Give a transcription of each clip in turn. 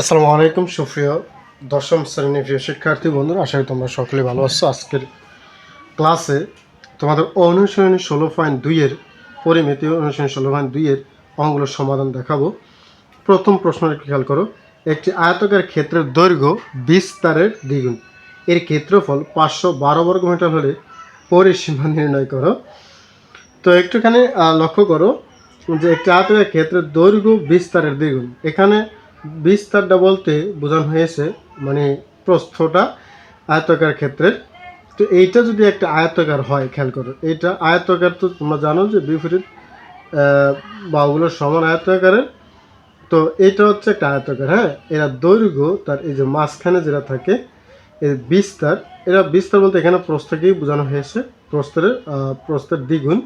আসসালামু আলাইকুম, সুপ্রিয় দশম শ্রেণির প্রিয় শিক্ষার্থী বন্ধুরা, আশা করি তোমরা সকলে ভালো আছো। আজকের ক্লাসে তোমাদের অনুশীলনী ষোলো পয়েন্ট দুইয়ের পরিমিতি, অনুশীলনী ষোলো পয়েন্ট দুইয়ের অঙ্গগুলোর সমাধান দেখাবো। প্রথম প্রশ্ন একটু খেয়াল করো, একটি আয়তকার ক্ষেত্রের দৈর্ঘ্য বিস্তারের দ্বিগুণ। এর ক্ষেত্রফল পাঁচশো বারো বর্গ মিটার হলে পরিসীমা নির্ণয় করো। তো একটুখানি লক্ষ্য করো যে একটি আয়তকার ক্ষেত্রের দৈর্ঘ্য বিস্তারের দ্বিগুণ। এখানে বিস্তারটা বলতে বোঝানো হয়েছে মানে প্রস্থটা আয়তকার ক্ষেত্রের। তো এইটা যদি একটা আয়তকার হয় খেয়াল করো এইটা আয়তকার তো তোমরা জানো যে বিপরীত আহ, বাহুগুলো সমান আয়তকারের। তো এটা হচ্ছে একটা আয়তকার হ্যাঁ? এরা দৈর্ঘ্য তার এই যে মাঝখানে যেটা থাকে এই বিস্তার এরা বিস্তার বলতে এখানে প্রস্থকেই বোঝানো হয়েছে প্রস্থের আহ, প্রস্থের দ্বিগুণ।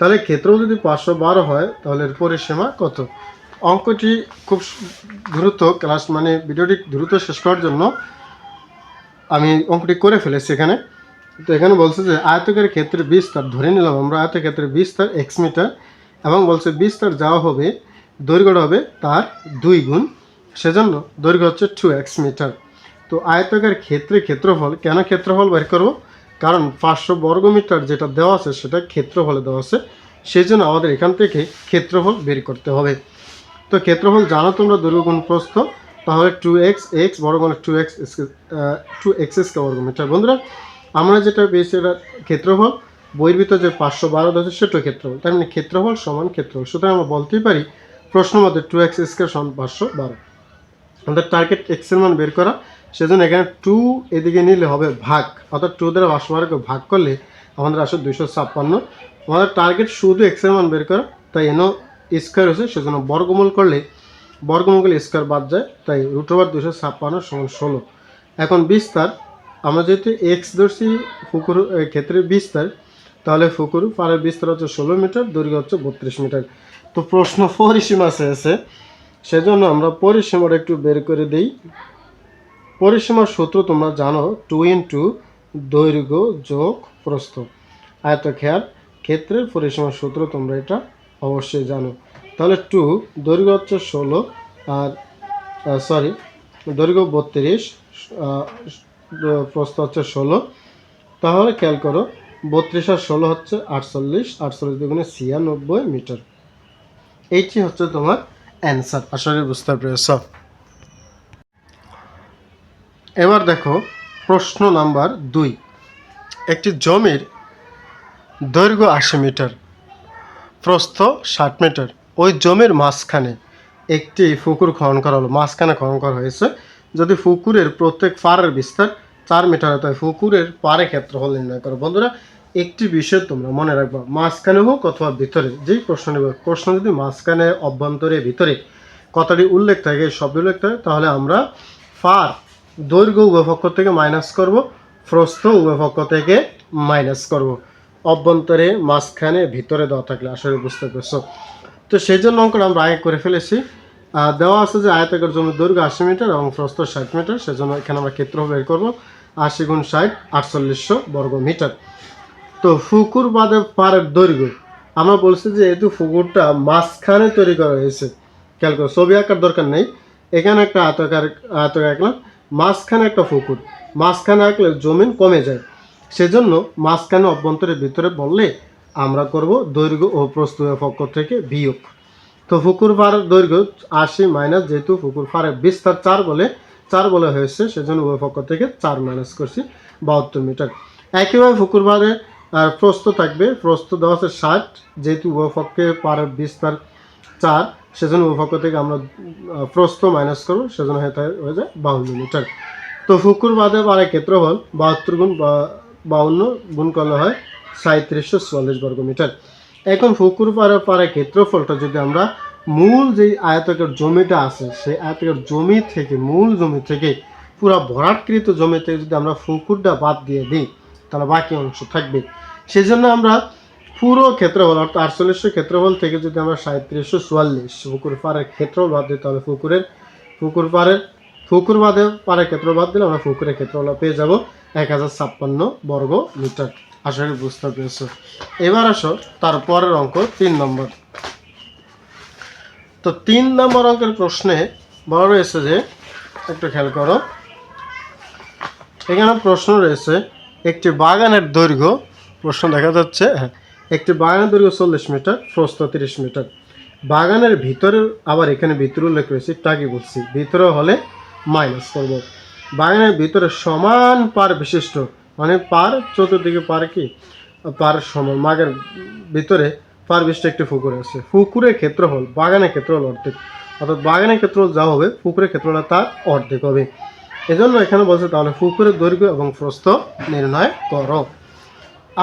তাহলে ক্ষেত্র যদি পাঁচশো বারো হয় তাহলে এর পরিসীমা কত? অঙ্কটি খুব দ্রুত ক্লাস মানে ভিডিওটি দ্রুত শেষ করার জন্য আমি অঙ্কটি করে ফেলেছি এখানে। তো এখানে বলছে যে আয়তকের ক্ষেত্রে বিস্তার, ধরে নিলাম আমরা আয়তের ক্ষেত্রে বিস্তার এক্স মিটার এবং বলছে বিস্তার যাওয়া হবে, দৈর্ঘ্যটা হবে তার দুই গুণ, সেজন্য দৈর্ঘ্য হচ্ছে টু এক্স মিটার। তো আয়তকের ক্ষেত্রে ক্ষেত্রফল, কেন ক্ষেত্রফল বের করব? কারণ পাঁচশো বর্গ মিটার যেটা দেওয়া আছে সেটা ক্ষেত্রফলে দেওয়া আছে সেই জন্য আমাদের এখান থেকে ক্ষেত্রফল বের করতে হবে। তো ক্ষেত্রফল জানো তোমরা দৈর্ঘ্য গুণ প্রস্থ, তাহলে টু এক্স এক্স বর্গমূল two x two x x বর্গ মিটার বন্ধুরা, আমরা যেটা পেয়েছি এটা ক্ষেত্রফল বইয়ের যে পাঁচশো বারো দশ সেটা ক্ষেত্রফল, তার মানে ক্ষেত্রফল সমান ক্ষেত্রফল। সুতরাং আমরা বলতেই পারি, প্রশ্ন মধ্যে টু এক্স স্কোয়ার সমান পাঁচশো বারো। আমাদের টার্গেট এক্সের মান বের করা, সেজন্য এখানে টু এদিকে নিলে হবে ভাগ, অর্থাৎ টু দ্বারা পাঁচশো বারোকে ভাগ করলে আমাদের আসে দুইশো ছাপ্পান্ন। আমাদের টার্গেট শুধু এক্সের মান বের করা, তাই এনো স্কোয়ার হয়েছে সেজন্য বর্গমূল করলে বর্গমূল করলে স্কোয়ার বাদ যায়, তাই রুট ওভার দুশো ছাপ্পান্ন সমান ষোলো। এখন বিস্তার, আমরা যেহেতু এক্স ধরছি ফুকুর ক্ষেত্রে বিস্তার, তাহলে ফুকুর পাড়ের বিস্তার হচ্ছে ষোলো মিটার, দৈর্ঘ্য হচ্ছে বত্রিশ মিটার। তো প্রশ্ন পরিসীমা চেয়েছে সেজন্য আমরা পরিসীমাটা একটু বের করে দিই। পরিসীমার সূত্র তোমরা জানো টু ইন্টু দৈর্ঘ্য যোগ প্রস্থ। আয়তক্ষেয়ার ক্ষেত্রের পরিসীমার সূত্র তোমরা এটা অবশ্যই জানো। তাহলে টু দৈর্ঘ্য হচ্ছে ষোলো আর সরি দৈর্ঘ্য বত্রিশ প্রস্থ হচ্ছে ষোলো। তাহলে খেয়াল করো, বত্রিশ আর ষোলো হচ্ছে আটচল্লিশ আটচল্লিশ দুগুণে ছিয়ানব্বই মিটার। এইটি হচ্ছে তোমার অ্যান্সার আসলে বুঝতে পেরেছ। এবার দেখো, প্রশ্ন নাম্বার দুই। একটি জমির দৈর্ঘ্য আশি মিটার। প্রস্থ ষাট মিটার ওই জমির মাঝখানে একটি পুকুর খনন করা হলো। মাঝখানে খনন করা হয়েছে। যদি পুকুরের প্রত্যেক পাড়ের বিস্তার চার মিটার হয় তাই পুকুরের পাড়ে ক্ষেত্রফল নির্ণয় করো। বন্ধুরা, একটি বিষয় তোমরা মনে রাখবা। মাঝখানে হোক অথবা ভিতরে, যেই প্রশ্ন নেবে, প্রশ্ন যদি মাঝখানে অভ্যন্তরে ভিতরে কথাটি উল্লেখ থাকে শব্দ উল্লেখ থাকে, তাহলে আমরা ফার দৈর্ঘ্য উভয় পক্ষ থেকে মাইনাস করব, প্রস্থ উভয় পক্ষ থেকে মাইনাস করব। অভ্যন্তরে মাঝখানে ভিতরে দেওয়া থাকলে, আসলে বুঝতে পারছ। তো সেই জন্য অঙ্কটা আমরা আগে করে ফেলেছি। দেওয়া আছে যে আয়তাকার জমির দৈর্ঘ্য আশি মিটার এবং প্রস্থ ষাট মিটার, সেজন্য এখানে আমরা ক্ষেত্র বের করব। আশি গুণ ষাট, আটচল্লিশশো বর্গ মিটার। তো ফুকুর বাদে পাড়ের দৈর্ঘ্য। আমরা বলছি যে যেহেতু ফুকুরটা মাঝখানে তৈরি করা হয়েছে, খেয়াল করো, ছবি আঁকার দরকার নেই। এখানে একটা আয়তাকার আয়তাকার আঁকলাম, মাঝখানে একটা ফুকুর। মাঝখানে আঁকলে জমিন কমে যায়। সেজন্য মাঝখানে অভ্যন্তরের ভিতরে বললে আমরা করব দৈর্ঘ্য ও প্রস্তুত পক্ষ থেকে বিয়োগ। তো ফুকুর পাড়ের দৈর্ঘ্য আশি মাইনাস যেহেতু ফুকুর পাড়ের বিস্তার চার বলে চার বলে হয়েছে, সেজন্য উভয় পক্ষ থেকে চার মাইনাস করছি বাহাত্তর মিটার একইভাবে ফুকুর পাড়ের আর প্রস্থ থাকবে, প্রস্থ দেওয়া আছে ষাট, যেহেতু উভয় পক্ষে পাড়ের বিস্তার চার, সেজন্য উভয় পক্ষ থেকে আমরা প্রস্থ মাইনাস করব, সেজন্য হয়ে যায় বাউন্ন মিটার তো ফুকুর বাদে পারে ক্ষেত্রফল বাহাত্তর গুণ বাউন্ন গুণ করলে হয় সাঁত্রিশশো চুয়াল্লিশ বর্গ মিটার। এখন ফুকুর পাড়ে ক্ষেত্রফলটা যদি আমরা মূল যেই আয়তকের জমিটা আছে, সেই আয়তকের জমি থেকে, মূল জমি থেকে, পুরো ভরাটকৃত জমি থেকে যদি আমরা ফুকুরটা বাদ দিয়ে দিই, তাহলে বাকি অংশ থাকবে। সেই জন্য আমরা পুরো ক্ষেত্রফল, অর্থাৎ আটচল্লিশশো ক্ষেত্রফল থেকে যদি আমরা সাঁত্রিশশো চুয়াল্লিশ পুকুর পাড়ের ক্ষেত্রফল বাদ দিই, তাহলে পুকুরের পুকুর পাড়ের পুকুর বাদে পাড়ের ক্ষেত্রফল বাদ দিলে আমরা পুকুরের ক্ষেত্রফল পেয়ে যাব। এক হাজার ছাপ্পান্ন বর্গ মিটার। আশা করি বুঝতে পেরেছ। এবার আসো তার পরের অঙ্ক, তিন নম্বর। তো তিন নম্বর অঙ্কের প্রশ্নে বলা রয়েছে যে, একটু খেয়াল করো। এখানে প্রশ্ন রয়েছে, একটি বাগানের দৈর্ঘ্য, প্রশ্ন দেখা যাচ্ছে হ্যাঁ একটি বাগানের দৈর্ঘ্য চল্লিশ মিটার, প্রস্থ তিরিশ মিটার। বাগানের ভিতরে আবার এখানে ভিতরে উল্লেখ রয়েছে টাকি বলছি, ভিতরে হলে মাইনাস করব। বাগানের ভিতরে সমান পার বিশিষ্ট মানে পার চতুর্দিকে পার কি? পার সমান মাগের ভিতরে পার বিশিষ্ট একটি পুকুর আছে। পুকুরের ক্ষেত্রফল, বাগানের ক্ষেত্রফল অর্ধেক। অর্থাৎ বাগানের ক্ষেত্রফল যা হবে, পুকুরের ক্ষেত্রফল তার অর্ধেক হবে। এজন্য এখানে বলছে তাহলে পুকুরের দৈর্ঘ্য এবং প্রস্থ নির্ণয় করো।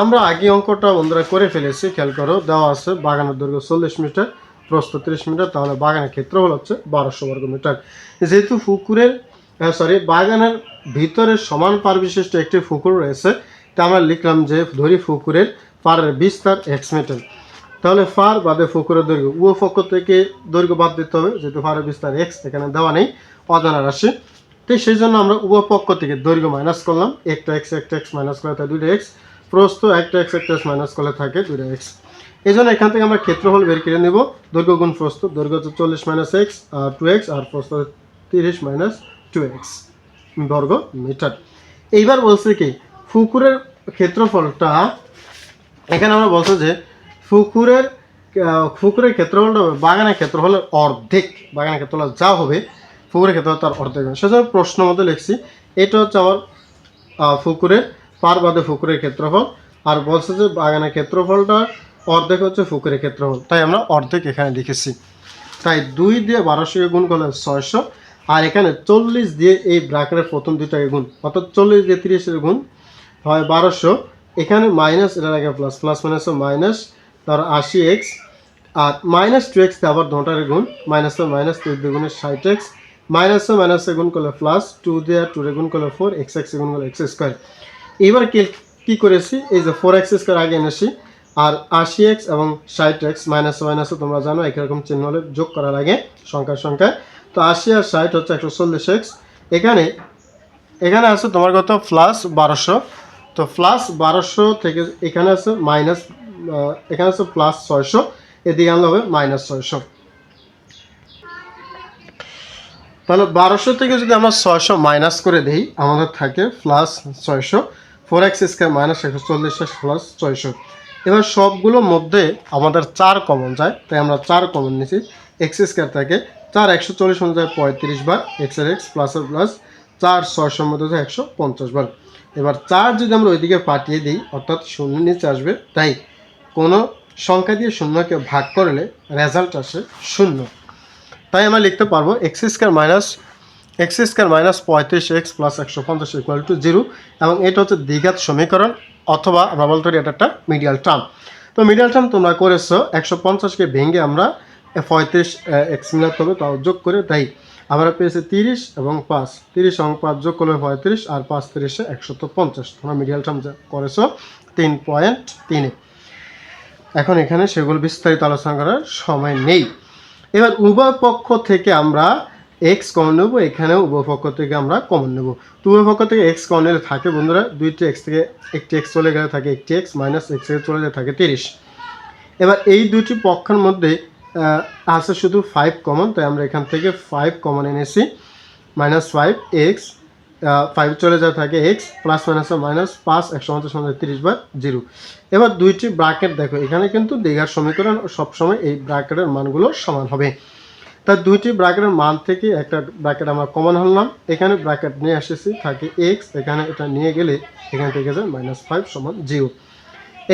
আমরা আগে অঙ্কটা বন্ধুরা করে ফেলেছি, খেয়াল করো, দেওয়া আছে বাগানের দৈর্ঘ্য চল্লিশ মিটার, প্রস্থ তিরিশ মিটার, তাহলে বাগানের ক্ষেত্রফল হচ্ছে বারোশো বর্গ মিটার। যেহেতু পুকুরের সরি বাগানের ভিতরে সমান পার বিশিষ্ট একটি পুকুর রয়েছে। তা আমরা লিখলাম যে ধরি পুকুরের পারের বিস্তার এক্স মিটার তাহলে ফার বাদে পুকুরের দৈর্ঘ্য। উভয় পক্ষ থেকে দৈর্ঘ্য বাদ দিতে হবে, যেহেতু ফারের বিস্তার এক্স এখানে দেওয়া নেই, অজানা রাশি। তো সেই জন্য আমরা উভয় পক্ষ থেকে দৈর্ঘ্য মাইনাস করলাম। একটা এক্স একটা এক্স মাইনাস করলে থাকে দুইটা এক্স প্রস্থ একটা এক্স একটা এক্স মাইনাস করলে থাকে দুইটা এক্স এই জন্য এখান থেকে আমরা ক্ষেত্রফল বের করে নেব। দৈর্ঘ্য গুণ প্রস্থ, দৈর্ঘ্য হচ্ছে চল্লিশ মাইনাস এক্স আর টু এক্স আর প্রস্থ তিরিশ মাইনাস টু এক্স বর্গ মিটার। এইবার বলছে কি পুকুরের ক্ষেত্রফলটা, এখানে আমরা বলছো যে পুকুরের পুকুরের ক্ষেত্রফলটা বাগানের ক্ষেত্রফলের অর্ধেক, বাগানের ক্ষেত্রফল যা হবে পুকুরের ক্ষেত্রফল তার অর্ধেক হবে। সেজন্য প্রশ্ন মধ্যে লিখছি, এটা হচ্ছে আমার পুকুরের পার বাদে পুকুরের ক্ষেত্রফল, আর বলছে যে বাগানের ক্ষেত্রফলটা অর্ধেক হচ্ছে পুকুরের ক্ষেত্রফল। তাই আমরা অর্ধেক এখানে লিখেছি। তাই দুই দিয়ে বারোশোকে গুণ করলে ছয়শো আর এখানে চল্লিশ দিয়ে এই ব্রাকেটের প্রথম দুইটাকে গুণ, অর্থাৎ চল্লিশ দিয়ে তিরিশের গুণ হয় বারোশো। এখানে মাইনাস এটার আগে প্লাস প্লাস মাইনাস মাইনাস তার আশি এক্স আর মাইনাস টু এক্স আবার দুটারে গুণ মাইনাস মাইনাস তিন দুগুণে ষাট এক্স মাইনাসে মাইনাসে গুণ করলে প্লাস টু দিয়ে টু গুণ করলে ফোর এক্স এক্স গুণ করলে এক্স স্কোয়ার এবার কি, কী করেছি? এই যে ফোর এক্স স্কোয়ার আগে এনেছি আর আশি এক্স এবং ষাট এক্স মাইনাস মাইনাসে তোমরা জানো, একই রকম চিহ্ন হলে যোগ করা লাগে সংখ্যার সংখ্যায়। তো আশি আর ষাট হচ্ছে একশো চল্লিশ এক্স। এখানে এখানে আছে তোমার কত? প্লাস বারোশো। তো প্লাস বারোশো থেকে এখানে আছে মাইনাস এখানে আছে প্লাস ছয়শো, এদিকে আনলে হবে মাইনাস ছয়শো। তাহলে বারোশো থেকে যদি আমরা ছয়শো মাইনাস করে দিই, আমাদের থাকে প্লাস ছয়শো, ফোর এক্স স্কোয়ার মাইনাস একশো চল্লিশ প্লাস ছয়শো। এবার সবগুলোর মধ্যে আমাদের চার কমন যায়, তাই আমরা চার কমন নিছি। এক্স স্কোয়ার থাকে চার একশো চল্লিশ অনুযায়ী পঁয়ত্রিশ বার এক্সের এক্স প্লাসের প্লাস চার ছয়শোর মধ্যে যায় একশো পঞ্চাশ বার। এবার চার যদি আমরা ওইদিকে পাঠিয়ে দিই, অর্থাৎ শূন্য নিচে আসবে, তাই কোনো সংখ্যা দিয়ে শূন্যকে ভাগ করলে রেজাল্ট আসে শূন্য। তাই আমরা লিখতে পারব x square minus x square minus পঁয়ত্রিশ এক্স প্লাস একশো পঞ্চাশ ইকুয়াল টু জিরো এবং এটা হচ্ছে দ্বিঘাত সমীকরণ অথবা আমরা বলতে পারি এটা একটা মিডিয়াল টার্ম। তো মিডিয়াল টার্ম তোমরা করেছ, একশো পঞ্চাশকে ভেঙে আমরা পঁয়ত্রিশ এক্স মিলাতে হবে, তাও যোগ করে তাই আমরা পেয়েছি তিরিশ এবং পাঁচ। তিরিশ এবং পাঁচ যোগ করলে পঁয়ত্রিশ আর পাঁচ তিরিশে একশত পঞ্চাশ। তোমরা মিডিয়াল টার্ম করেছ, তিন পয়েন্ট তিনে এখন এখানে সেগুলো বিস্তারিত আলোচনা করার সময় নেই। এবার উভয় পক্ষ থেকে আমরা এক্স কমন নেব এখানে উভয় পক্ষ থেকে আমরা কমন নেব। তো উভয় পক্ষ থেকে এক্স কমন থাকে বন্ধুরা, দুইটি এক্স থেকে একটি এক্স চলে গেলে থাকে একটি এক্স মাইনাস এক্স থেকে চলে গেলে থাকে তিরিশ। এবার এই দুটি পক্ষের মধ্যে আছে শুধু ফাইভ কমন তাই আমরা এখান থেকে ফাইভ কমন এনেছি। মাইনাস ফাইভ এক্স ফাইভ চলে যায় থাকে এক্স প্লাস মাইনাস মাইনাস পাঁচ, একশো পঞ্চাশ মধ্যে তিরিশ বা জিরো। এবার দুইটি ব্র্যাকেট দেখো, এখানে কিন্তু দীঘার সমীকরণ সবসময় এই ব্র্যাকেটের মানগুলো সমান হবে। তা দুইটি ব্র্যাকেটের মান থেকে একটা ব্র্যাকেট আমরা কমন হলাম। এখানে ব্র্যাকেট নিয়ে এসেছি থাকে এক্স এখানে এটা নিয়ে গেলে এখান থেকে যায় মাইনাস ফাইভ সমান জিরো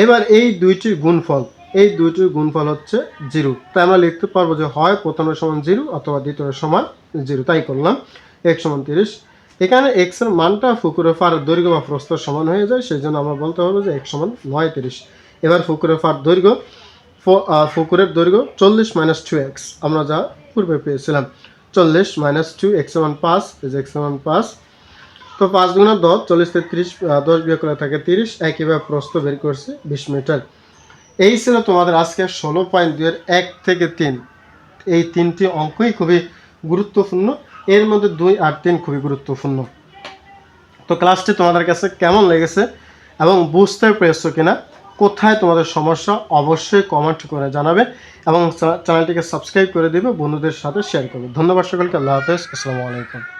এবার এই দুইটির গুণফল, এই দুইটির গুণফল হচ্ছে জিরো তাই আমরা লিখতে পারব যে হয় প্রথমের সমান জিরো অথবা দ্বিতীয়ের সমান জিরো তাই করলাম। এক সমান তিরিশ। এখানে এক্সের মানটা ফুকুরের ফার দৈর্ঘ্য বা প্রস্থ সমান হয়ে যায় সেই জন্য আমরা বলতে পারব যে এক সমান নয় তিরিশ। এবার ফুকুরের ফার দৈর্ঘ্য ফুকুরের দৈর্ঘ্য চল্লিশ মাইনাস টু এক্স আমরা যা পূর্বে পেয়েছিলাম। চল্লিশ মাইনাস টু এক্স সমান পাঁচ এক্স সমান পাঁচ। তো পাঁচ গুণা দশ চল্লিশ থেকে তিরিশ আহ, দশ বিয়োগ করে থাকে তিরিশ একইভাবে প্রস্থ বের করছে বিশ মিটার এই ছিল তোমাদের আজকে ষোলো পয়েন্ট দুইয়ের এক থেকে তিন। এই তিনটি অঙ্কই খুবই গুরুত্বপূর্ণ। এর মধ্যে দুই আর তিন খুবই গুরুত্বপূর্ণ। তো ক্লাসটি তোমাদের কাছে কেমন লেগেছে এবং বুঝতে পেরেছ কিনা? কোথায় তোমাদের সমস্যা, অবশ্যই কমেন্ট করে জানাবে এবং চ্যানেলটিকে সাবস্ক্রাইব করে দেবে, বন্ধুদের সাথে শেয়ার করবে। ধন্যবাদ সকলকে, আল্লাহ হাফেজ, আসসালামু আলাইকুম।